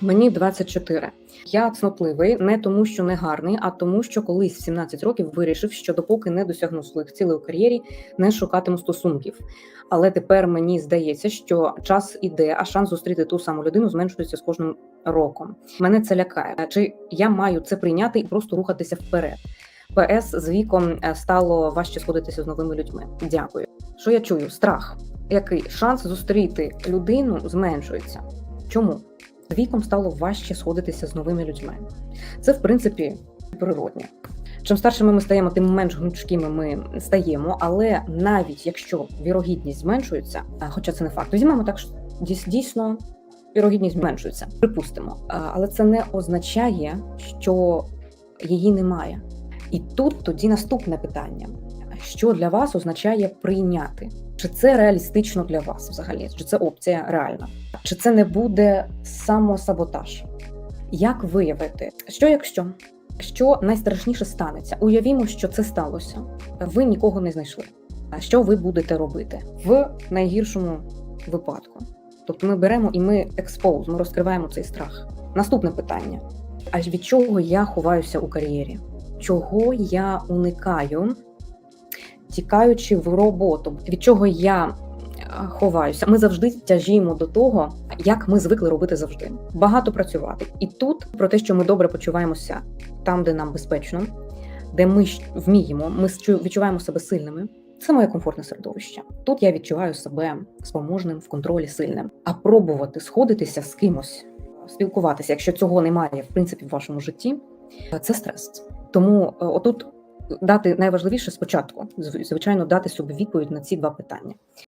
Мені 24. Я цнотливий не тому, що не гарний, а тому, що колись в 17 років вирішив, що допоки не досягну своїх цілей у кар'єрі, не шукатиму стосунків. Але тепер мені здається, що час іде, а шанс зустріти ту саму людину зменшується з кожним роком. Мене це лякає. Чи я маю це прийняти і просто рухатися вперед? ПС з віком е, стало важче сходитися з новими людьми. Дякую. Що я чую? Страх. Який шанс зустріти людину зменшується? Чому? З віком стало важче сходитися з новими людьми. Це, в принципі, природне. Чим старшими ми стаємо, тим менш гнучкими ми стаємо. Але навіть якщо вірогідність зменшується, хоча це не факт, візьмемо так, що дійсно вірогідність зменшується. Припустимо, але це не означає, що її немає. І тут тоді наступне питання: що для вас означає прийняти? Чи це реалістично для вас взагалі? Чи це опція реальна? Чи це не буде самосаботаж? Як виявити, що якщо? Що найстрашніше станеться? Уявімо, що це сталося. Ви нікого не знайшли. А що ви будете робити в найгіршому випадку? Тобто ми беремо і ми експоуз, ми розкриваємо цей страх. Наступне питання: а від чого я ховаюся у кар'єрі? Чого я уникаю, тікаючи в роботу? Від чого я е, ховаюся? Ми завжди тяжіємо до того, як ми звикли робити завжди. Багато працювати. І тут про те, що ми добре почуваємося там, де нам безпечно, де ми вміємо, ми відчуваємо себе сильними. Це моє комфортне середовище. Тут я відчуваю себе спроможним в контролі сильним. А пробувати сходитися з кимось, спілкуватися, якщо цього немає в принципі в вашому житті, це стрес. Тому е, отут дати найважливіше спочатку, зв- звичайно, дати собі відповідь на ці два питання.